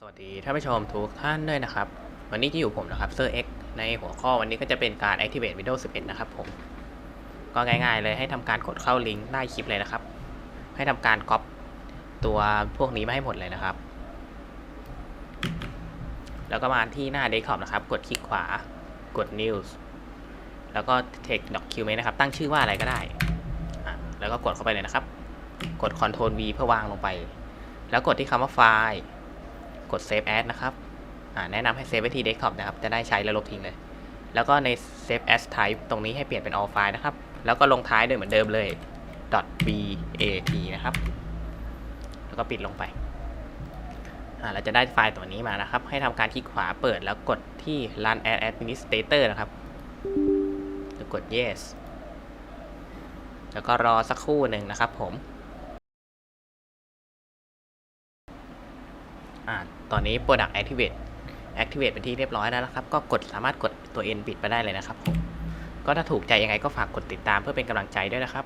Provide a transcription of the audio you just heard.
สวัสดีท่านผู้ชมทุกท่านด้วยนะครับ วันนี้จะอยู่ผมนะครับเซอร์ X ในหัวข้อวันนี้ก็จะเป็นการ activate Windows 11 นะครับผม ก็ง่ายๆเลยให้ทำการกดเข้าลิงก์ใต้คลิปเลยนะครับ ให้ทำการก๊อปตัวพวกนี้มาให้หมดเลยนะครับ แล้วก็มาที่หน้า Desktop นะครับ กดคลิกขวากด News แล้วก็ Text Document นะครับ ตั้งชื่อว่าอะไรก็ได้ แล้วก็กดเข้าไปเลยนะครับ กด Ctrl V เพื่อวางลงไป แล้วกดที่คำว่าไฟล์ กด Save As นะครับแนะนำให้เซฟไว้ที่ Desktop นะครับ จะได้ใช้แล้วลบทิ้งเลย แล้วก็ใน Save As Type ตรงนี้ให้เปลี่ยนเป็น All File นะครับ แล้วก็ลงท้ายด้วยเหมือนเดิมเลย .bat นะครับ แล้วก็ปิดลงไปเราจะได้ไฟล์ตัวนี้มานะครับ ให้ทำการคลิกขวาเปิดแล้วกดที่ Run as Administrator นะครับแล้วกด Yes แล้วก็รอสักครู่หนึ่งนะครับผม อ่าตอนนี้ Product Activate Activate เป็นที่เรียบร้อยแล้วนะครับ ก็กดสามารถกดตัว N ปิดไปได้เลยนะครับผมก็ถ้าถูกใจยังไงก็ฝากกดติดตามเพื่อเป็นกำลังใจด้วยนะครับ